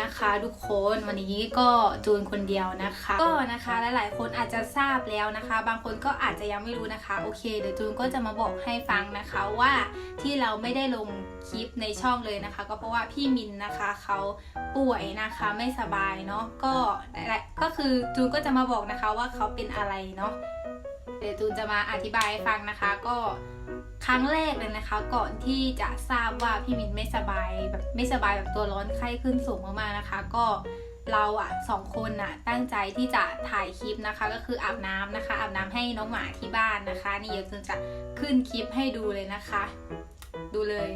นะคะทุกคนวันนี้ก็จูนคนเดียวนะคะ ก็นะคะหลายๆ คนอาจจะทราบแล้วนะคะ บางคนก็อาจจะยังไม่รู้นะคะโอเคเดี๋ยวจูนก็จะมาบอกให้ฟังนะคะว่าที่เราไม่ได้ลงคลิปในช่องเลยนะคะ ก็เพราะว่าพี่มินนะคะเขาป่วยนะคะไม่สบายเนาะก็ก็คือจูนก็จะมาบอกนะคะว่าเขาเป็นอะไรเนาะเดี๋ยวจูนจะมาอธิบายให้ฟังนะคะก็ ครั้งแรกเลยนะคะ ก่อนที่จะทราบว่าพี่มินไม่สบายแบบไม่สบายแบบตัวร้อนไข้ขึ้นสูงมากๆนะคะ ก็เราอะสองคนอะตั้งใจที่จะถ่ายคลิปนะคะ ก็คืออาบน้ำนะคะ อาบน้ำให้น้องหมาที่บ้านนะคะ นี่เดี๋ยวจะขึ้นคลิปให้ดูเลยนะคะ ดูเลย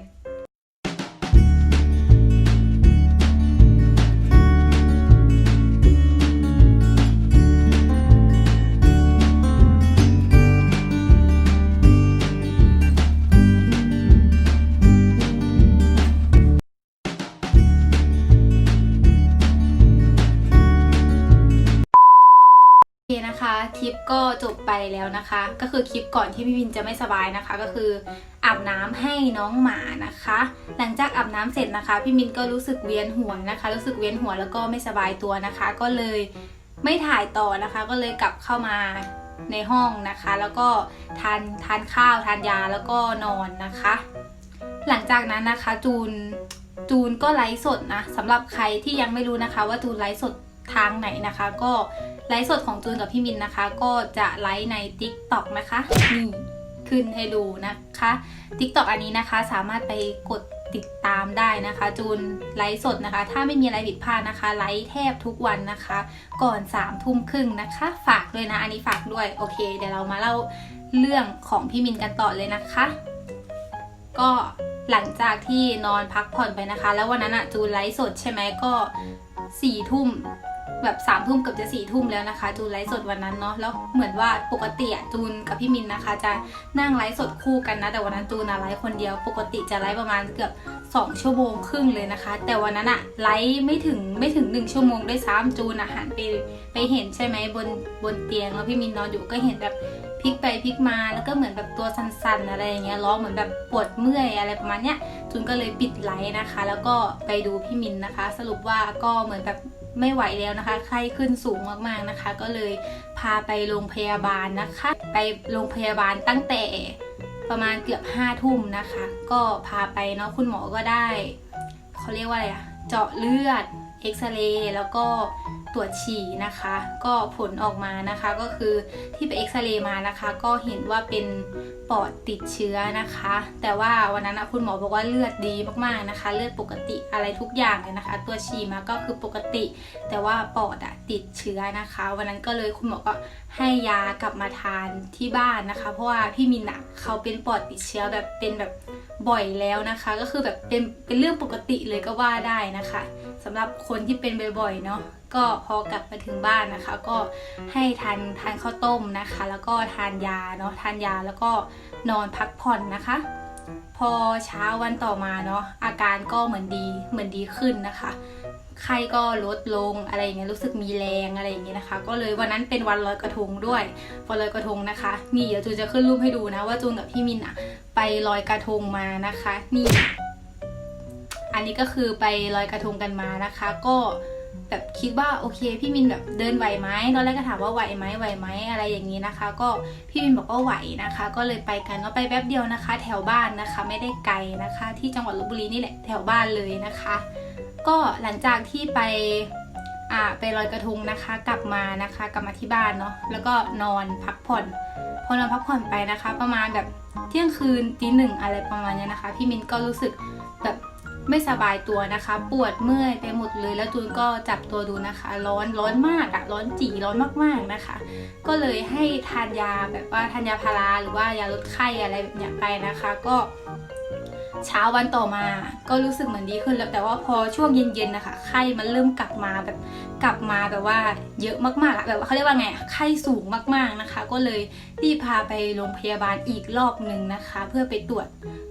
คลิปก็จบไปแล้วนะคะ ก็คือคลิปก่อนที่พี่วินจะไม่สบายนะคะ ก็คืออาบน้ำให้น้องหมานะคะ หลังจากอาบน้ำเสร็จนะคะ พี่มินก็รู้สึกเวียนหัวนะคะ รู้สึกเวียนหัวแล้วก็ไม่สบายตัวนะคะ ก็เลยไม่ถ่ายต่อนะคะ ก็เลยกลับเข้ามาในห้องนะคะ แล้วก็ทานทานข้าวทานยาแล้วก็นอนนะคะ หลังจากนั้นนะคะจูนจูนก็ไลฟ์สดนะสำหรับใครที่ยังไม่รู้นะคะ ว่าจูนไลฟ์สด ทางไหนนะคะ ก็ไลฟ์สดของจูนกับพี่มินนะคะ ก็จะไลฟ์ใน Tik t o อกนะคะนี่ขึ้นให้ดูนะคะ Tik t o อกอันนี้นะคะ สามารถไปกดติดตามได้นะคะ จูนไลฟ์สดนะคะ ถ้าไม่มีอะไรผิดพลาดนะคะ ไลฟ์แทบทุกวันนะคะ ก่อน3ามทุ่มครึ่งนะคะ ฝากด้วยนะ อันนี้ฝากด้วย โอเค เดี๋ยวเรามาเล่าเรื่องของพี่มินกันต่อเลยนะคะ ก็หลังจากที่นอนพักผ่อนไปนะคะ แล้ววันนั้นอะจูนไลฟ์สดใช่ไหมก็สี่ทุ่ม แบบสามทุ่มเกือบจะสี่ทุ่มแล้วนะคะ จูนไลฟ์สดวันนั้นเนาะแล้วเหมือนว่าปกติอะจูนกับพี่มินนะคะ จะนั่งไลฟ์สดคู่กันนะ แต่วันนั้นจูนอะไลฟ์คนเดียว ปกติจะไลฟ์ประมาณเกือบสองชั่วโมงครึ่งเลยนะคะ แต่วันนั้นอะไลฟ์ไม่ถึงไม่ถึงหนึ่งชั่วโมงด้วยซ้ำจูนอะหันไปไปเห็นใช่ไหมบนบนเตียงแล้วพี่มินนอนอยู่ก็เห็นแบบพลิกไปพลิกมาแล้วก็เหมือนแบบตัวสั่นๆอะไรอย่างเงี้ยร้องเหมือนแบบปวดเมื่อยอะไรประมาณเนี้ยจูนก็เลยปิดไลฟ์นะคะ แล้วก็ไปดูพี่มินนะคะ สรุปว่าก็เหมือนแบบ ไม่ไหวแล้วนะคะ ไข้ขึ้นสูงมากๆนะคะ ก็เลยพาไปโรงพยาบาลนะคะ ไปโรงพยาบาลตั้งแต่ประมาณเกือบห้าทุ่มนะคะ ก็พาไปเนาะคุณหมอก็ได้เขาเรียกว่าอะไรอะเจาะเลือดเอ็กซเรย์แล้วก็ ตรวจฉี่นะคะ ก็ผลออกมานะคะ ก็คือที่ไปเอ็กซเรย์มานะคะ ก็เห็นว่าเป็นปอดติดเชื้อนะคะ แต่ว่าวันนั้นคุณหมอบอกว่าเลือดดีมากๆนะคะ เลือดปกติอะไรทุกอย่างเลยนะคะ ตัวฉี่มาก็คือปกติ แต่ว่าปอดอะติดเชื้อนะคะ วันนั้นก็เลยคุณหมอก็ให้ยากลับมาทานที่บ้านนะคะ เพราะว่าพี่มินอะเขาเป็นปอดติดเชื้อแบบเป็นแบบบ่อยแล้วนะคะ ก็คือแบบเป็นเป็นเรื่องปกติเลยก็ว่าได้นะคะสำหรับคนที่เป็นบ่อยๆเนาะ ก็พอกลับมาถึงบ้านนะคะ ก็ให้ทานทานข้าวต้มนะคะ แล้วก็ทานยาเนาะทานยาแล้วก็นอนพักผ่อนนะคะ พอเช้าวันต่อมาเนาะอาการก็เหมือนดีเหมือนดีขึ้นนะคะไข้ก็ลดลงอะไรอย่างเงี้ยรู้สึกมีแรงอะไรอย่างเงี้ยนะคะ ก็เลยวันนั้นเป็นวันลอยกระทงด้วยวันลอยกระทงนะคะ นี่เดี๋ยวจูนจะขึ้นรูปให้ดูนะ ว่าจูนกับพี่มินอะไปลอยกระทงมานะคะ นี่ อันนี้ก็คือไปลอยกระทงกันมานะคะ ก็ แบบคิดว่าโอเค พี่มินแบบเดินไหวไหมตอนแรกก็ถามว่าไหวไหมไหวไหมอะไรอย่างนี้นะคะ ก็พี่มินบอกว่าไหวนะคะ ก็เลยไปกันเนาะไปแป๊บเดียวนะคะ แถวบ้านนะคะ ไม่ได้ไกลนะคะ ที่จังหวัดลบบุรีนี่แหละแถวบ้านเลยนะคะ ก็หลังจากที่ไปอ่าไปลอยกระทงนะคะ กลับมานะคะกลับมาที่บ้านเนาะแล้วก็นอนพักผ่อนพอนอนพักผ่อนไปนะคะ ประมาณแบบเที่ยงคืนตีหนึ่งอะไรประมาณเนี้ยนะคะ พี่มินก็รู้สึกแบบ ไม่สบายตัวนะคะ ปวดเมื่อยไปหมดเลยแล้วจูนก็จับตัวดูนะคะ ร้อนร้อนมากอะร้อนจีร้อนมากๆนะคะ ก็เลยให้ทานยาแบบว่าทานยาพาราหรือว่ายาลดไข้อะไรแบบเนี้ยไปนะคะ ก็เช้าวันต่อมาก็รู้สึกเหมือนดีขึ้นแล้วแต่ว่าพอช่วงเย็นๆนะคะไข้มันเริ่มกลับมาแบบกลับมาแบบว่าเยอะมากๆแบบว่าเขาเรียกว่าไงไข้สูงมากๆนะคะ ก็เลยรีบพาไปโรงพยาบาลอีกรอบหนึ่งนะคะ เพื่อไปตรวจ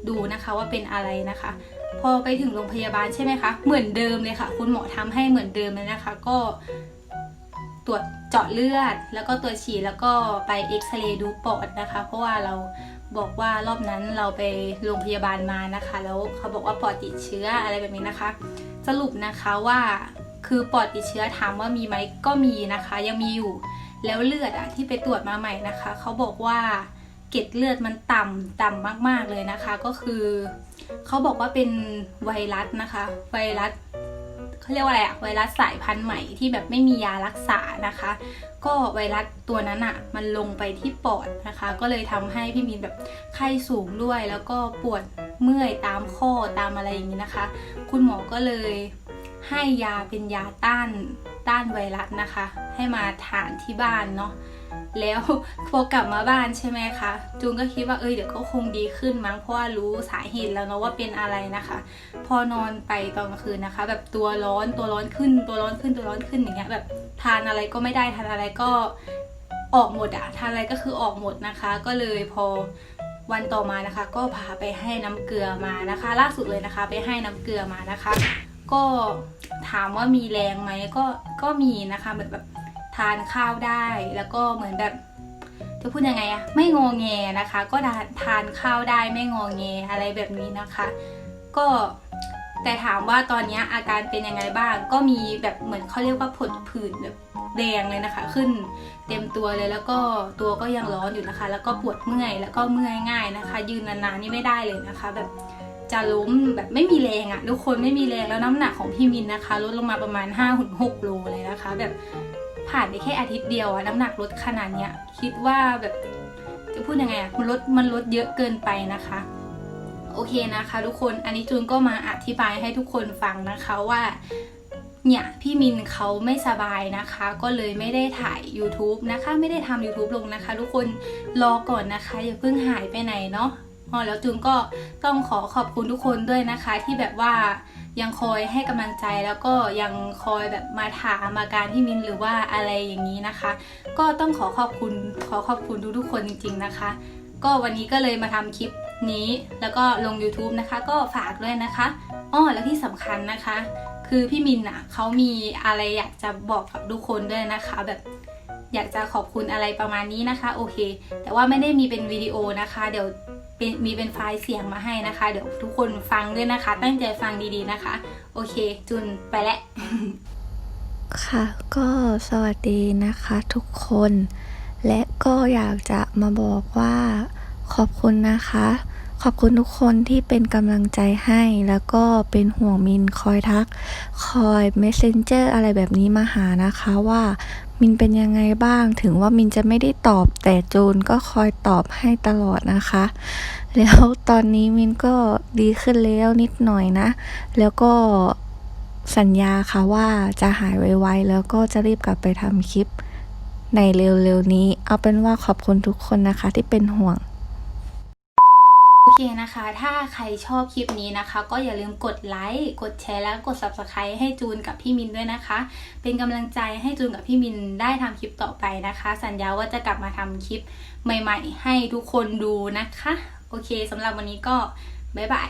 ดูนะคะว่าเป็นอะไรนะคะ พอไปถึงโรงพยาบาลใช่ไหมคะ เหมือนเดิมเลยค่ะ คุณหมอทำให้เหมือนเดิมเลยนะคะ ก็ตรวจเจาะเลือด แล้วก็ตรวจฉี่แล้วก็ไปเอ็กซเรย์ดูปอดนะคะ เพราะว่าเราบอกว่ารอบนั้นเราไปโรงพยาบาลมานะคะ แล้วเขาบอกว่าปอดติดเชื้ออะไรแบบนี้นะคะ สรุปนะคะว่าคือปอดติดเชื้อถามว่ามีไหมก็มีนะคะ ยังมีอยู่แล้วเลือดอะที่ไปตรวจมาใหม่นะคะ เขาบอกว่า เกล็ดเลือดมันต่ำต่ำมากๆเลยนะคะ ก็คือเขาบอกว่าเป็นไวรัสนะคะ ไวรัสเขาเรียกว่าอะไรอะไวรัสสายพันธุ์ใหม่ที่แบบไม่มียารักษานะคะ ก็ไวรัสตัวนั้นอะมันลงไปที่ปอดนะคะ ก็เลยทำให้พี่มินแบบไข้สูงด้วยแล้วก็ปวดเมื่อยตามข้อตามอะไรอย่างนี้นะคะ คุณหมอก็เลยให้ยาเป็นยาต้าน ต้านไวรัสนะคะ ให้มาทานที่บ้านเนาะแล้วพอกลับมาบ้านใช่ไหมคะจูนก็คิดว่าเอ้ยเดี๋ยวก็คงดีขึ้นมั้งเพราะว่ารู้สาเหตุแล้วเนาะว่าเป็นอะไรนะคะ พอนอนไปตอนกลางคืนนะคะ แบบตัวร้อนตัวร้อนขึ้น ตัวร้อนขึ้นตัวร้อนขึ้นอย่างเงี้ยแบบทานอะไรก็ไม่ได้ทานอะไรก็ออกหมดอะทานอะไรก็คือออกหมดนะคะ ก็เลยพอวันต่อมานะคะ ก็พาไปให้น้ำเกลือมานะคะ ล่าสุดเลยนะคะ ไปให้น้ำเกลือมานะคะ ก็ถามว่ามีแรงไหมก็ก็มีนะคะแบบแบบทานข้าวได้ แล้วก็เหมือนแบบจะพูดยังไงอะไม่งอแงนะคะ ก็ทานข้าวได้ไม่งอแงอะไรแบบนี้นะคะ ก็แต่ถามว่าตอนนี้อาการเป็นยังไงบ้าง ก็มีแบบเหมือนเขาเรียกว่าผดผื่นแบบแดงเลยนะคะ ขึ้นเต็มตัวเลยแล้วก็ตัวก็ยังร้อนอยู่นะคะ แล้วก็ปวดเมื่อยแล้วก็เมื่อยง่ายนะคะ ยืนนานๆนี่ไม่ได้เลยนะคะ แบบ จะล้มแบบไม่มีแรงอะ่ะทุกคนไม่มีแรงแล้วน้ำหนักของพี่มินนะคะ ลดลงมาประมาณ5้าหกโลเลยนะคะ แบบผ่านไปแค่อาทิตย์เดียวอะน้ำหนักลดขนาดเนี้ยคิดว่าแบบจะพูดยังไงอะมันลดมันลดเยอะเกินไปนะคะ โอเคนะคะ ทุกคนอันนี้จูนก็มาอธิบายให้ทุกคนฟังนะคะว่าเนี่ยพี่มินเขาไม่สบายนะคะ ก็เลยไม่ได้ถ่าย YouTube นะคะ ไม่ได้ทำ YouTube ลงนะคะ ทุกคนรอก่อนนะคะ อย่าเพิ่งหายไปไหนเนาะ อ๋อแล้วจูนก็ต้องขอขอบคุณทุกคนด้วยนะคะที่แบบว่ายังคอยให้กำลังใจแล้วก็ยังคอยแบบมาถามอาการพี่มินหรือว่าอะไรอย่างนี้นะคะ ก็ต้องขอขอบคุณขอขอบคุณทุกๆคนจริง ๆนะคะ ก็วันนี้ก็เลยมาทำคลิปนี้แล้วก็ลง YouTube นะคะ ก็ฝากด้วยนะคะอ้อแล้วที่สำคัญนะคะ คือพี่มินอะเขามีอะไรอยากจะบอกกับทุกคนด้วยนะคะ แบบอยากจะขอบคุณอะไรประมาณนี้นะคะ โอเค แต่ว่าไม่ได้มีเป็นวิดีโอนะคะ เดี๋ยว เป็นมีเป็นไฟล์เสียงมาให้นะคะ เดี๋ยวทุกคนฟังด้วยนะคะ ตั้งใจฟังดีๆนะคะ โอเค จุนไปแล้ว ค่ะ ก็สวัสดีนะคะทุกคน และก็อยากจะมาบอกว่าขอบคุณนะคะ ขอบคุณทุกคนที่เป็นกำลังใจให้ แล้วก็เป็นห่วงมินคอยทัก คอย messenger อะไรแบบนี้มาหานะคะว่ามินเป็นยังไงบ้าง ถึงว่ามินจะไม่ได้ตอบ แต่จูนก็คอยตอบให้ตลอดนะคะ แล้วตอนนี้มินก็ดีขึ้นแล้วนิดหน่อยนะ แล้วก็สัญญาค่ะว่าจะหายไวๆ แล้วก็จะรีบกลับไปทำคลิปในเร็วๆนี้ เอาเป็นว่าขอบคุณทุกคนนะคะที่เป็นห่วง โอเคนะคะ ถ้าใครชอบคลิปนี้นะคะ ก็อย่าลืมกดไลค์ กดแชร์ แล้วกด subscribe ให้จูนกับพี่มินด้วยนะคะ เป็นกำลังใจให้จูนกับพี่มินได้ทำคลิปต่อไปนะคะ สัญญาว่าจะกลับมาทำคลิปใหม่ ๆ ให้ทุกคนดูนะคะ โอเคสำหรับวันนี้ก็บ๊ายบาย